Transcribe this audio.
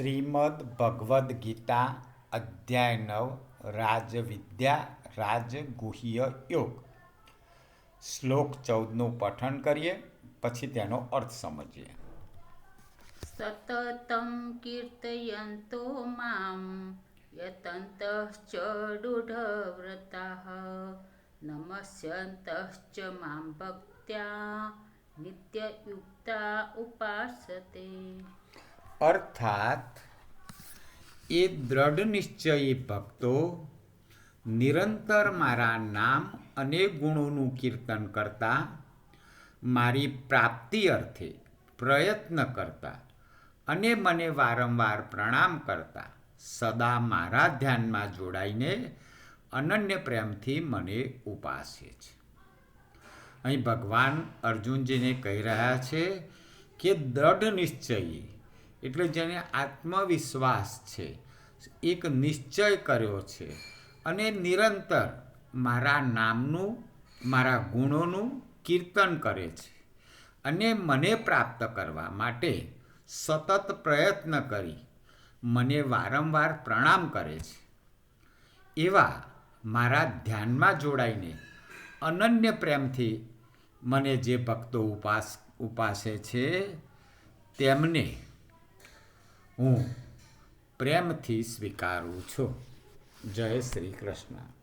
શ્રીમદ ભગવદ્ ગીતા અધ્યાય નવ, રાજવિદ્યા રાજગુહ્ય યોગ. શ્લોક ચૌદનું પઠન કરીએ, પછી તેનો અર્થ સમજીએ. સતતમ કીર્તયંતો મામ યતંત રૂઢવ્રતા નમસ્યંતશ્ચ મામ ભક્ત્યા, નિત્યયુક્તા ઉપાસતે. અર્થાત, એ દ્રઢ નિશ્ચયી ભક્તો નિરંતર મારા નામ અને ગુણોનું કીર્તન કરતા, મારી પ્રાપ્તિ અર્થે પ્રયત્ન કરતા અને મને વારંવાર પ્રણામ કરતા, સદા મારા ધ્યાનમાં જોડાઈને અનન્ય પ્રેમથી મને ઉપાસે છે. અહીં ભગવાન અર્જુનજીને કહી રહ્યા છે કે દ્રઢ નિશ્ચયી એટલે જેને આત્મવિશ્વાસ છે, એક નિશ્ચય કર્યો છે અને નિરંતર મારા નામનું, મારા ગુણોનું કીર્તન કરે છે અને મને પ્રાપ્ત કરવા માટે સતત પ્રયત્ન કરી મને વારંવાર પ્રણામ કરે છે. એવા મારા ધ્યાનમાં જોડાઈને અનન્ય પ્રેમથી મને જે ભક્તો ઉપાસ ઉપાસે છે, તેમને હું પ્રેમથી સ્વીકારું છું. જય શ્રી કૃષ્ણ.